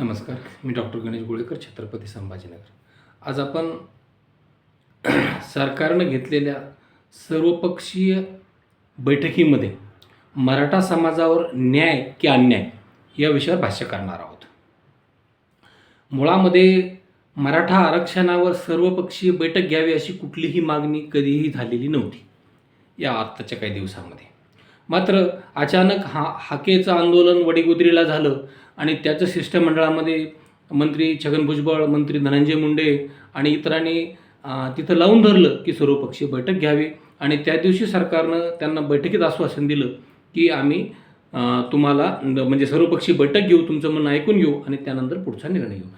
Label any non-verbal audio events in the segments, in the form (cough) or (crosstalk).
नमस्कार मी डॉक्टर गणेश गोळेकर छत्रपती संभाजीनगर. आज आपण सरकारनं घेतलेल्या सर्वपक्षीय बैठकीमध्ये मराठा समाजावर न्याय की अन्याय या विषयावर भाष्य करणार आहोत. मुळामध्ये मराठा आरक्षणावर सर्वपक्षीय बैठक घ्यावी अशी कुठलीही मागणी कधीही झालेली नव्हती या आत्ताच्या काही दिवसामध्ये. मात्र अचानक हा हाकेचं आंदोलन वडीगुद्रीला झालं आणि त्याचं शिष्टमंडळामध्ये मंत्री छगन भुजबळ मंत्री धनंजय मुंडे आणि इतरांनी तिथं लावून धरलं की सर्वपक्षीय बैठक घ्यावी आणि त्या दिवशी सरकारनं त्यांना बैठकीत आश्वासन दिलं की आम्ही तुम्हाला म्हणजे सर्वपक्षीय बैठक घेऊ तुमचं म्हणणं ऐकून घेऊ आणि त्यानंतर पुढचा निर्णय घेऊ.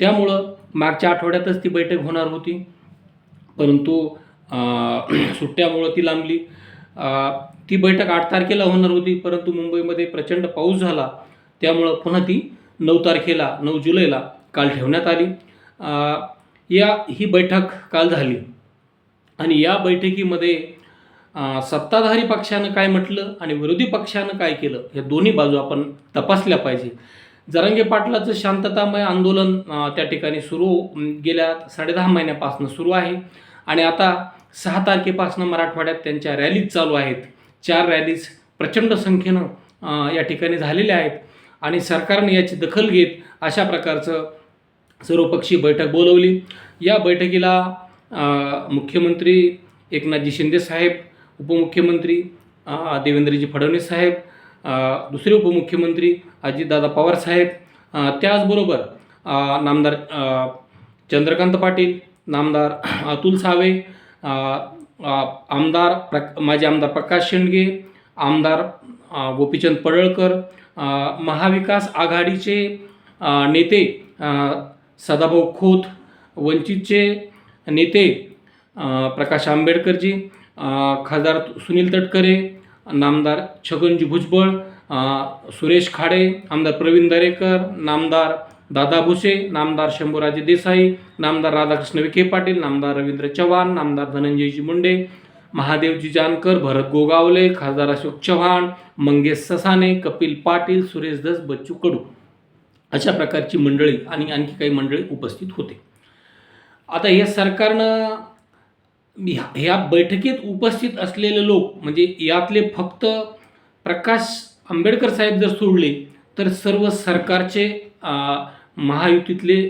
त्यामुळं मागच्या आठवड्यातच ती बैठक होणार होती. परंतु (clears throat) सुट्ट्यामुळं ती लांबली. ती बैठक आठ तारखेला होणार होती परंतु मुंबईमध्ये प्रचंड पाऊस झाला. त्यामुळं पुन्हा ती नऊ तारखेला नऊ जुलैला काल ठेवण्यात आली. या ही बैठक काल झाली. आणि या बैठकीमध्ये सत्ताधारी पक्षानं काय म्हटलं आणि विरोधी पक्षानं काय केलं या दोन्ही बाजू आपण तपासल्या पाहिजे. जरांगे पाटलाचं शांततामय आंदोलन त्या ठिकाणी सुरू गेल्या साडेदहा महिन्यापासून सुरू आहे. आणि आता सहा तारखेपासून मराठवाड्यात त्यांच्या रॅलीज चालू आहेत. चार रॅलीज प्रचंड संख्येनं या ठिकाणी झालेल्या आहेत आणि सरकारने याची दखल घेत अशा प्रकारचं सर्वपक्षीय बैठक बोलवली. या बैठकीला मुख्यमंत्री एकनाथजी शिंदे साहेब उपमुख्यमंत्री देवेंद्रजी फडणवीस साहेब दुसरे उपमुख्यमंत्री अजितदादा पवार साहेब त्याचबरोबर नामदार चंद्रकांत पाटील नामदार अतुल सावे आमदार प्रक माजी आमदार प्रकाश शेंडगे आमदार गोपीचंद पडळकर महाविकास आघाडीचे नेते सदाभाऊ खोत वंचितचे नेते प्रकाश आंबेडकरजी खासदार सुनील तटकरे नामदार छगनजी भुजबळ सुरेश खाडे आमदार प्रवीण दरेकर नामदार दादा भुसे नामदार शंभूराजे देसाई नामदार राधाकृष्ण विखे पाटील नामदार रवींद्र चव्हाण नामदार धनंजयजी मुंडे महादेवजी जानकर भरत गोगावले खासदार अशोक चव्हाण मंगेश ससाने कपिल पाटील सुरेश दस बच्चू कडू अशा प्रकारची मंडळी आणि आणखी काही मंडळी उपस्थित होते. आता हे सरकारनं ह्या ह्या बैठकीत उपस्थित असलेले लोक म्हणजे यातले फक्त प्रकाश आंबेडकर साहेब जर सोडले तर सर्व सरकारचे महायुतीतले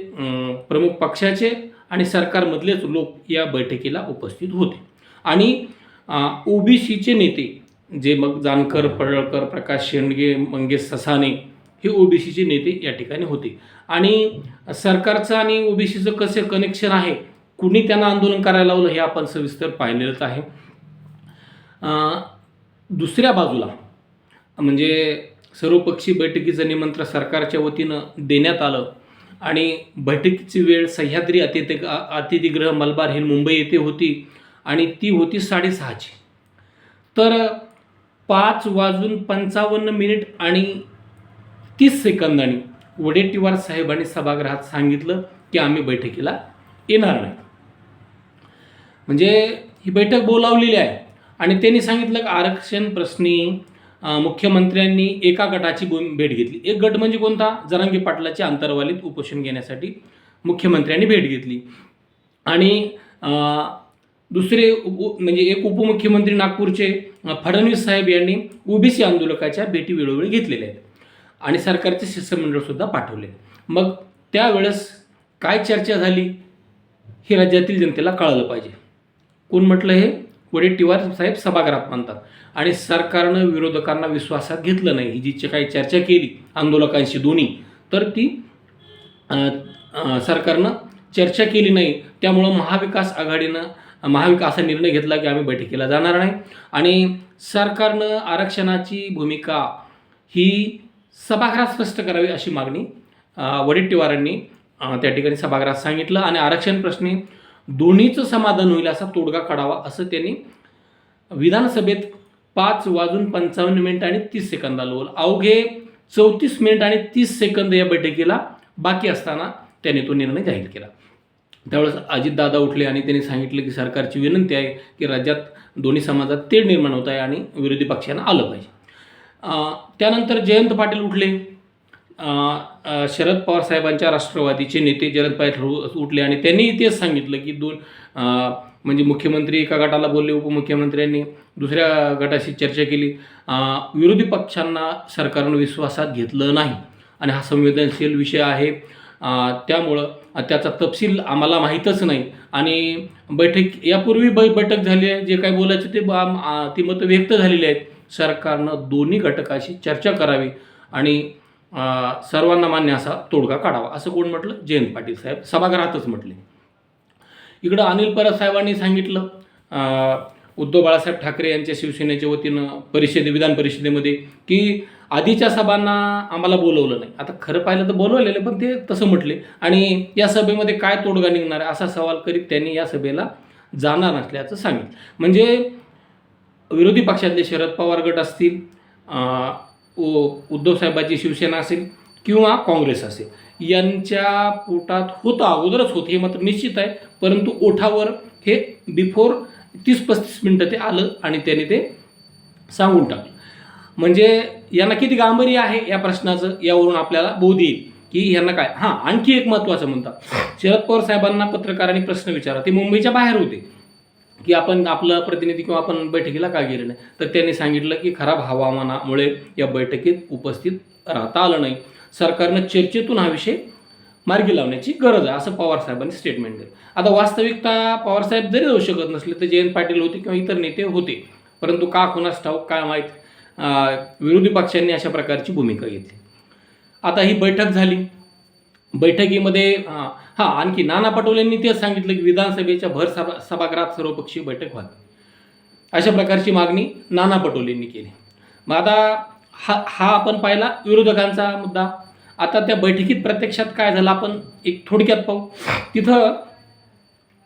प्रमुख पक्षाचे आणि सरकारमधलेच लोक या बैठकीला उपस्थित होते. आणि ओबीसीचे नेते जे मग जानकर पडळकर प्रकाश शेंडगे मंगेश ससाने हे ओबीसीचे नेते या ठिकाणी होते. आणि सरकारचं आणि ओबीसीचं कसं कनेक्शन आहे? कुणी त्यांना आंदोलन करायला लावलं हे आपण सविस्तर पाहिलेलंच आहे. दुसऱ्या बाजूला म्हणजे सर्वपक्षीय बैठकीचं निमंत्रण सरकारच्या वतीनं देण्यात आलं. आणि बैठकीची वेळ सह्याद्री अतिथी अतिथीगृह मलबार हिल मुंबई येथे होती आणि ती होती साडेसहाची. तर पाच वाजून पंचावन्न मिनिट आणि तीस सेकंदांनी वडेट्टीवार साहेबांनी सभागृहात सांगितलं की आम्ही बैठकीला येणार नाही. म्हणजे ही बैठक बोलावलेली आहे. आणि त्यांनी सांगितलं की आरक्षण प्रश्नी मुख्यमंत्र्यांनी एका गटाची भूम- भेट घेतली. एक गट म्हणजे कोणता? जरांगी पाटलाच्या अंतर्वालीत उपोषण घेण्यासाठी मुख्यमंत्र्यांनी भेट घेतली. आणि दुसरे उप म्हणजे एक उपमुख्यमंत्री नागपूरचे फडणवीस साहेब यांनी ओबीसी आंदोलकाच्या भेटी वेळोवेळी घेतलेल्या आहेत. आणि सरकारचे शिष्टमंडळसुद्धा पाठवले मग त्यावेळेस काय चर्चा झाली हे राज्यातील जनतेला कळालं पाहिजे. कोण म्हटलं हे? वडेट्टीवार साहेब सभागृहात म्हणतात आणि सरकारनं विरोधकांना विश्वासात घेतलं नाही. ही जी काही चर्चा केली आंदोलकांशी दोन्ही तर ती सरकारनं चर्चा केली नाही. त्यामुळं महाविकास आघाडीनं महाविकास असा निर्णय घेतला की आम्ही बैठकीला जाणार नाही. आणि सरकारनं आरक्षणाची भूमिका ही सभागृहात स्पष्ट करावी अशी मागणी वडेट्टीवारांनी त्या ठिकाणी सभागृहात सांगितलं. आणि आरक्षण प्रश्नी दोन्हीचं समाधान होईल असा तोडगा काढावा असं त्यांनी विधानसभेत पाच वाजून पंचावन्न मिनिट आणि तीस सेकंदाला बोल अवघे चौतीस मिनिट आणि तीस सेकंद या बैठकीला बाकी असताना त्याने तो निर्णय जाहीर केला. त्यावेळेस अजितदादा उठले आणि त्यांनी सांगितलं की सरकारची विनंती आहे की राज्यात दोन्ही समाजात तेढ निर्माण होत आहे आणि विरोधी पक्षांना आलं पाहिजे. त्यानंतर जयंत पाटील उठले. शरद पवार साहेबांच्या राष्ट्रवादीचे नेते जयंत पाटील उठले आणि त्यांनी तेच सांगितलं की दोन म्हणजे मुख्यमंत्री एका गटाला बोलले उपमुख्यमंत्र्यांनी दुसऱ्या गटाशी चर्चा केली. विरोधी पक्षांना सरकारनं विश्वासात घेतलं नाही. आणि हा संवेदनशील विषय आहे. त्यामुळं त्याचा तपशील आम्हाला माहीतच नाही. आणि बैठक यापूर्वी बै बैठक झाली आहे. जे काही बोलायचं ते ती मतं व्यक्त झालेली आहेत. सरकारनं दोन्ही घटकाशी चर्चा करावी. आणि सर्वांना मान्य असा तोडगा काढावा. असं कोण म्हटलं? जयंत पाटील साहेब. सभागृहातच म्हटले. इकडं अनिल परब साहेबांनी सांगितलं. उद्धव बाळासाहेब ठाकरे यांच्या शिवसेनेच्या वतीनं परिषदे विधान परिषदेमध्ये की आधीच्या सभांना आम्हाला बोलवलं नाही. आता खरं पाहिलं तर बोलवलेलं पण ते तसं म्हटले. आणि या सभेमध्ये काय तोडगा निघणार आहे असा सवाल करीत त्यांनी या सभेला जाणार नसल्याचं सांगितलं. म्हणजे विरोधी पक्षातले शरद पवार गट असतील उद्धवसाहेबाची उ- उद्धव शिवसेना असेल किंवा काँग्रेस असेल यांच्या पोटात होतं अगोदरच होतं हे मात्र निश्चित आहे. परंतु ओठावर हे बिफोर तीस पस्तीस मिनटं ते आलं आणि त्याने ते सांगून टाकलं. म्हणजे यांना किती गांभीर्य आहे या प्रश्नाचं यावरून आपल्याला बोध येईल. की यांना काय? हां आणखी एक महत्त्वाचं म्हणतात. शरद पवार साहेबांना पत्रकारांनी प्रश्न विचारला ते मुंबईच्या बाहेर होते. की आपण आपलं प्रतिनिधी किंवा आपण बैठकीला का गेले नाही? तर त्यांनी सांगितलं की खराब हवामानामुळे या बैठकीत उपस्थित राहता आलं नाही. सरकारनं चर्चेतून हा विषय मार्गी लावण्याची गरज आहे असं पवार साहेबांनी स्टेटमेंट दिलं. आता वास्तविकता पवार साहेब जरी जाऊ शकत नसले तर जयंत पाटील होते किंवा इतर नेते होते परंतु का कुणास ठाऊक काय माहीत विरोधी पक्षांनी अशा प्रकारची भूमिका घेतली. आता ही बैठक झाली. बैठकीमध्ये हां हां आणखी नाना पटोलेंनी तेच सांगितलं की विधानसभेच्या भर सभा सभागृहात सर्वपक्षीय बैठक व्हावी. अशा प्रकारची मागणी नाना पटोलेंनी केली. मग आता हा हा आपण पाहिला विरोधकांचा मुद्दा. आता त्या बैठकीत प्रत्यक्षात काय झालं? आपण एक थोडक्यात पाहू. तिथं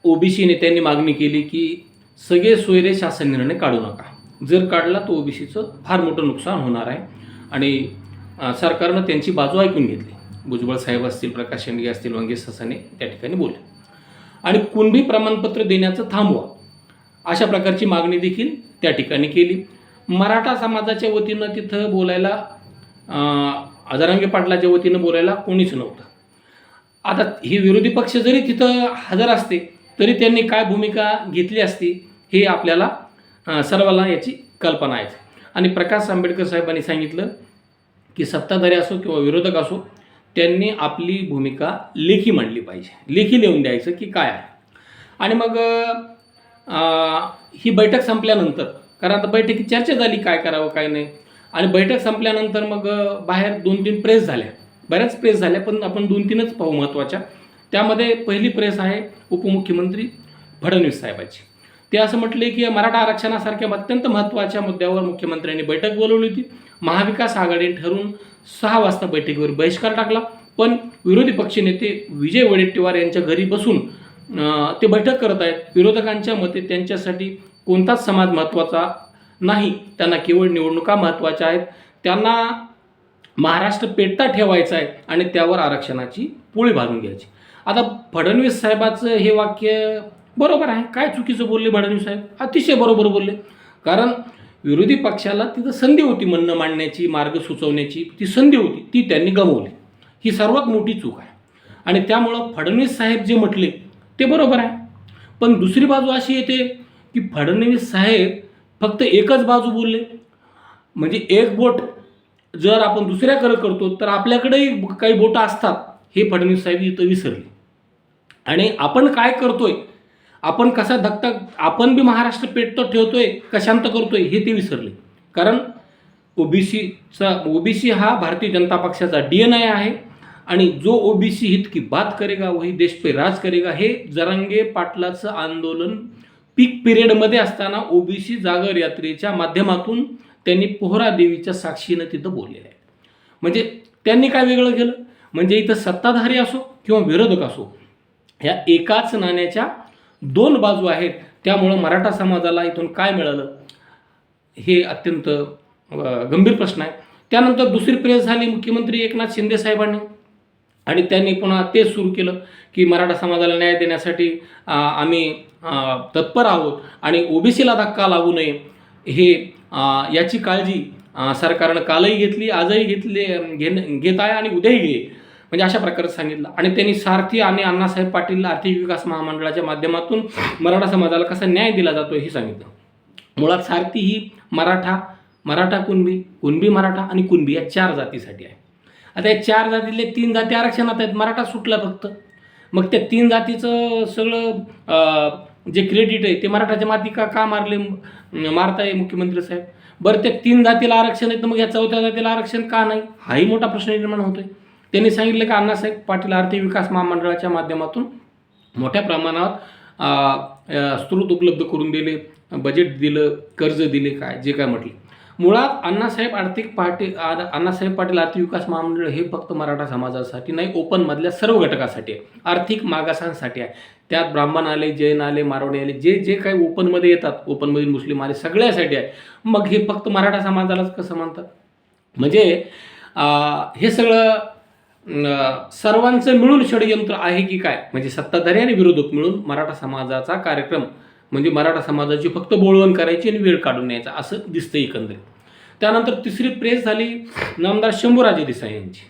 ओबीसी नेत्यांनी मागणी केली की सगळे सोयरे शासन निर्णय काढू नका. जर काढला तर ओबीसीचं फार मोठं नुकसान होणार आहे. आणि सरकारनं त्यांची बाजू ऐकून घेतली. भुजबळ साहेब असतील प्रकाश शेंडगे असतील वंगे ससाने त्या ठिकाणी बोलले. आणि कुणबी प्रमाणपत्र देण्याचं थांबवा. अशा प्रकारची मागणी देखील त्या ठिकाणी केली. मराठा समाजाच्या वतीनं तिथं बोलायला अं, पाटलाच्या वतीनं बोलायला कोणीच नव्हतं. आता हे विरोधी पक्ष जरी तिथं हजर असते तरी त्यांनी काय भूमिका घेतली असती हे आपल्याला सर्वांना याची कल्पना आहे. आणि प्रकाश आंबेडकर साहेबांनी सांगितलं की सत्ताधारी असो किंवा विरोधक असो त्यांनी आपली भूमिका लेखी मांडली पाहिजे. लेखी लिहून द्यायचं की काय आहे. आणि मग ही बैठक संपल्यानंतर कारण आता बैठकीत चर्चा झाली काय करावं काय नाही. आणि बैठक संपल्यानंतर मग बाहेर दोन तीन प्रेस झाल्या. बऱ्याच प्रेस झाल्या पण आपण दोन तीनच पाहू महत्त्वाच्या. त्यामध्ये पहिली प्रेस आहे उपमुख्यमंत्री फडणवीस साहेबाची. ते असं म्हटले की मराठा आरक्षणासारख्या अत्यंत महत्त्वाच्या मुद्द्यावर मुख्यमंत्र्यांनी बैठक बोलवली होती. महाविकास आघाडीने ठरून सहा वाजता बैठकीवर बहिष्कार टाकला. पण विरोधी पक्षनेते विजय वडेट्टीवार यांच्या घरी बसून ते बैठक करत आहेत. विरोधकांच्या मते त्यांच्यासाठी कोणताच समाज महत्त्वाचा नाही. त्यांना केवळ निवडणुका महत्त्वाच्या आहेत. त्यांना महाराष्ट्र पेटता ठेवायचा आहे आणि त्यावर आरक्षणाची पोळी भाजून घ्यायची. आता फडणवीस साहेबाचं हे वाक्य बरोबर आहे. काय चुकीचं बोलले फडणवीस साहेब? अतिशय बरोबर बोलले. कारण विरोधी पक्षाला तिथं संधी होती म्हणणं मांडण्याची मार्ग सुचवण्याची. ती संधी होती. ती त्यांनी गमावली. ही सर्वात मोठी चूक आहे. आणि त्यामुळं फडणवीस साहेब जे म्हटले ते बरोबर आहे. पण दुसरी बाजू अशी येते की फडणवीस साहेब फक्त एकच बाजू बोलले. म्हणजे एक बोट जर आपण दुसऱ्याकडे करतो तर आपल्याकडेही काही बोटं असतात. हे फडणवीस साहेब इथं विसरले. आणि आपण काय करतोय आपण कसा धक्का आपण बी महाराष्ट्र पेटतो ठेवतोय कशांत करतोय हे ते विसरले. कारण ओबीसीचा ओबीसी हा भारतीय जनता पक्षाचा डी एन आय आहे आणि जो ओबीसी हित की बात करेगा वही देश पे राज करेगा हे जरांगे पाटलाचं आंदोलन पीक पिरियडमध्ये असताना ओबीसी जागर यात्रेच्या माध्यमातून त्यांनी पोहरा देवीच्या साक्षीनं तिथं बोललेलं आहे. म्हणजे त्यांनी काय वेगळं केलं? म्हणजे इथं सत्ताधारी असो किंवा विरोधक असो ह्या एकाच नाण्याच्या दोन बाजू आहेत. त्यामुळं मराठा समाजाला इथून काय मिळालं? हे अत्यंत गंभीर प्रश्न आहे. त्यानंतर दुसरी प्रेस झाली मुख्यमंत्री एकनाथ शिंदे साहेबांनी. आणि त्यांनी पुन्हा तेच सुरू केलं की मराठा समाजाला न्याय देण्यासाठी आम्ही तत्पर आहोत. आणि ओबीसीला धक्का लागू नये हे याची काळजी सरकारनं कालही घेतली आजही घेतली घेणं घेत आहे आणि उद्याही घेईल. म्हणजे अशा प्रकारे सांगितलं. आणि त्यांनी सारथी आणि अण्णासाहेब पाटील आर्थिक विकास महामंडळाच्या माध्यमातून मराठा समाजाला कसा न्याय दिला जातो हे सांगितलं. मुळात सारथी ही मराठा मराठा कुणबी कुणबी मराठा आणि कुणबी या चार जातीसाठी आहे. आता या चार जातीतले तीन जाती आरक्षणात आहेत मराठा सुटला फक्त. मग त्या तीन जातीचं सगळं जे क्रेडिट आहे ते मराठाच्या माती का का मारले मारताय मुख्यमंत्री साहेब? बरं त्या तीन जातीला आरक्षण आहे तर मग या चौथ्या जातीला आरक्षण का नाही? हाही मोठा प्रश्न निर्माण होतोय. त्यांनी सांगितलं की अण्णासाहेब पाटील आर्थिक विकास महामंडळाच्या माध्यमातून मोठ्या प्रमाणात स्त्रोत उपलब्ध करून दिले बजेट दिलं कर्ज दिले काय जे काय म्हटले. मुळात अण्णासाहेब आर्थिक पाटील अण्णासाहेब पाटील आर्थिक विकास महामंडळ हे फक्त मराठा समाजासाठी नाही ओपनमधल्या सर्व घटकासाठी आहे. आर्थिक मागासांसाठी आहे. त्यात ब्राह्मण आले जैन आले मारवाडी आले जे जे काही ओपनमध्ये येतात ओपनमधील मुस्लिम आले सगळ्यासाठी आहे. मग हे फक्त मराठा समाजालाच कसं म्हणतात? म्हणजे हे सगळं सर्वांचं मिळून षडयंत्र आहे की काय? म्हणजे सत्ताधारी आणि विरोधक मिळून मराठा समाजाचा कार्यक्रम म्हणजे मराठा समाजाची फक्त बोळवण करायची आणि वेळ काढून न्यायचा असं दिसतं एकंदरीत. त्यानंतर तिसरी प्रेस झाली नामदार शंभूराजे देसाई यांची.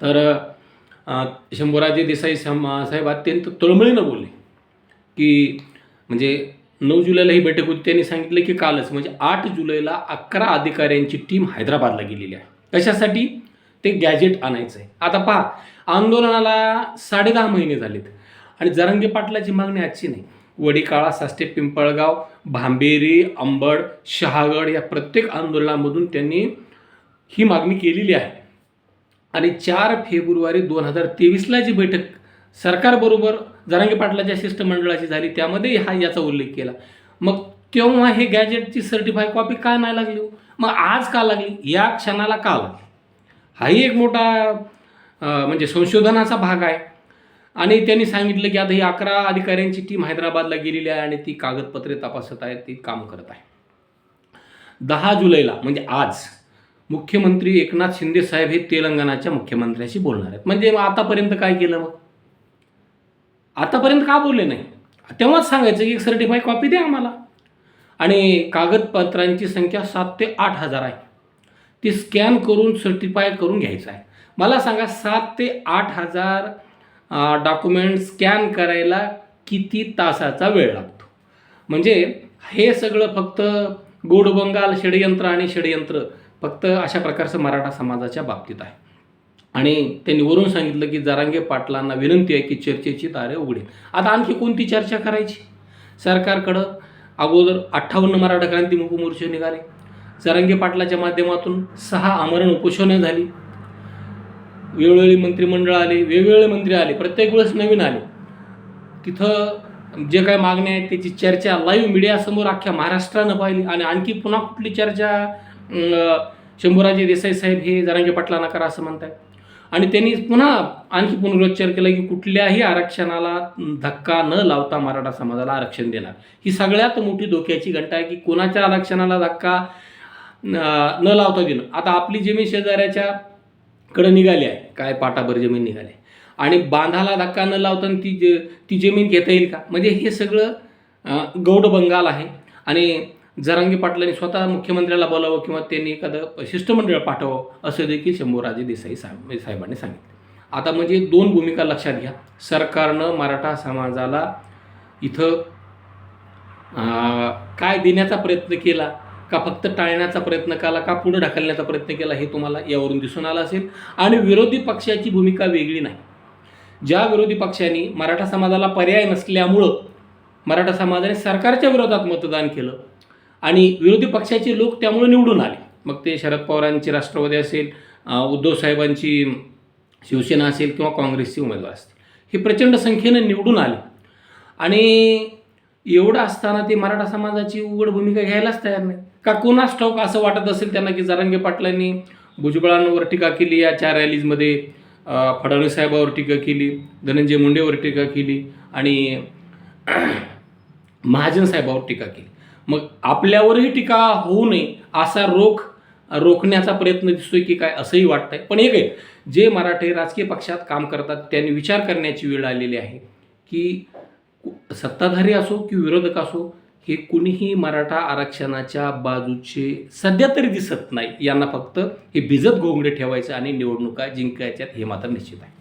तर शंभूराजे देसाई साहेब अत्यंत तळमळीनं बोलले की म्हणजे नऊ जुलैला ही बैठक होती त्यांनी सांगितलं की कालच म्हणजे आठ जुलैला अकरा अधिकाऱ्यांची टीम हैदराबादला गेलेली आहे. कशासाठी? ते गॅजेट आणायचं आहे आता पहा आंदोलनाला साडे दहा महिने झालेत. आणि जरांगे पाटलाची मागणी आजची नाही. वडीकाळा सास्टे पिंपळगाव भांबेरी अंबड शहागड या प्रत्येक आंदोलनामधून त्यांनी ही मागणी केलेली आहे. आणि चार फेब्रुवारी दोन हजार तेवीसला जी बैठक सरकारबरोबर जरांगे पाटलाच्या शिष्टमंडळाची झाली त्यामध्ये हा याचा उल्लेख केला. मग तेव्हा हे गॅजेटची सर्टिफाय कॉपी का नाही लागली हो? मग आज का लागली? या क्षणाला का लागली? हाही एक मोठा म्हणजे संशोधनाचा भाग आहे. आणि त्यांनी सांगितलं की आता ही अकरा अधिकाऱ्यांची टीम हैदराबादला गेलेली आहे आणि ती कागदपत्रे तपासत आहे ती काम करत आहे. दहा जुलैला म्हणजे आज मुख्यमंत्री एकनाथ शिंदे साहेब हे तेलंगणाच्या मुख्यमंत्र्याशी बोलणार आहेत. म्हणजे मग आतापर्यंत काय केलं मग? आतापर्यंत का बोलले नाही? तेव्हाच सांगायचं की एक सर्टिफाय कॉपी द्या आम्हाला. आणि कागदपत्रांची संख्या सात ते आठ हजार आहे. ती स्कॅन करून सर्टिफाय करून घ्यायचं आहे. मला सांगा सात ते आठ हजार डॉक्युमेंट स्कॅन करायला किती तासाचा वेळ लागतो? म्हणजे हे सगळं फक्त गोडबंगाल षडयंत्र आणि षडयंत्र फक्त अशा प्रकारचं मराठा समाजाच्या बाबतीत आहे. आणि त्यांनी वरून सांगितलं की जरांगे पाटलांना विनंती आहे की चर्चेची तारे उघडेल आता आणखी कोणती चर्चा करायची? सरकारकडं अगोदर अठ्ठावन्न मराठा क्रांती मुक मोर्चे निघाले. जरांगे पाटलाच्या माध्यमातून सहा आमरण उपोषणं झाली. वेळोवेळी मंत्रिमंडळ आले वेगवेगळे मंत्री आले प्रत्येक वेळेस नवीन आले. तिथं जे काय मागण्या आहेत त्याची चर्चा लाईव्ह मीडियासमोर अख्ख्या महाराष्ट्रानं पाहिली आणि आणखी पुन्हा कुठली चर्चा शंभूराजे देसाई साहेब हे जरांगे पाटलांना करा असं म्हणताय आणि त्यांनी पुन्हा आणखी पुनरुच्चार केला की कुठल्याही आरक्षणाला धक्का न लावता मराठा समाजाला आरक्षण देणार. ही सगळ्यात मोठी धोक्याची घंटा आहे की कोणाच्या आरक्षणाला धक्का न लावता देणं आता आपली जमीन शेजाऱ्याच्याकडं निघाली आहे. काय पाटाभर जमीन निघाली आहे. आणि बांधाला धक्का न लावता ती ज ती जमीन घेता येईल का? म्हणजे हे सगळं गौड बंगाल आहे. आणि जरांगी पाटलांनी स्वतः मुख्यमंत्र्याला बोलावं किंवा त्यांनी एखादं शिष्टमंडळ पाठवावं असं देखील शंभूराजे देसाई साहेब म्हणजे साहेबांनी सांगितलं. आता म्हणजे दोन भूमिका लक्षात घ्या. सरकारनं मराठा समाजाला इथं काय देण्याचा प्रयत्न केला? का फक्त टाळण्याचा प्रयत्न केला का पुढे ढकलण्याचा प्रयत्न केला हे तुम्हाला यावरून दिसून आलं असेल. आणि विरोधी पक्षाची भूमिका वेगळी नाही. ज्या विरोधी पक्षांनी मराठा समाजाला पर्याय नसल्यामुळं मराठा समाजाने सरकारच्या विरोधात मतदान केलं आणि विरोधी पक्षाचे लोक त्यामुळे निवडून आले. मग ते शरद पवारांची राष्ट्रवादी असेल उद्धव साहेबांची शिवसेना असेल किंवा काँग्रेसचे उमेदवार असतील. हे प्रचंड संख्येनं निवडून आले. आणि एवढं असताना ते मराठा समाजाची उघड भूमिका घ्यायलाच तयार नाही का कोणाच ठाऊक असं वाटत असेल त्यांना की जरांगे पाटलांनी भुजबळांवर टीका केली या चार रॅलीजमध्ये फडणवीस साहेबावर टीका केली धनंजय मुंडेवर टीका केली आणि (clears throat) महाजन साहेबावर टीका केली. मग आपल्यावरही टीका होऊ नये असा रोख रोखण्याचा प्रयत्न दिसतोय की काय असंही वाटतंय. पण एक आहे जे मराठी राजकीय पक्षात काम करतात त्यांनी विचार करण्याची वेळ आलेली आहे की सत्ताधारी असो की विरोधक असो हे कुणीही मराठा आरक्षणाच्या बाजूचे सध्या तरी दिसत नाही. यांना फक्त हे भिजत घोंगडे ठेवायचं आणि निवडणुका जिंकायच्यात हे मात्र निश्चित आहे.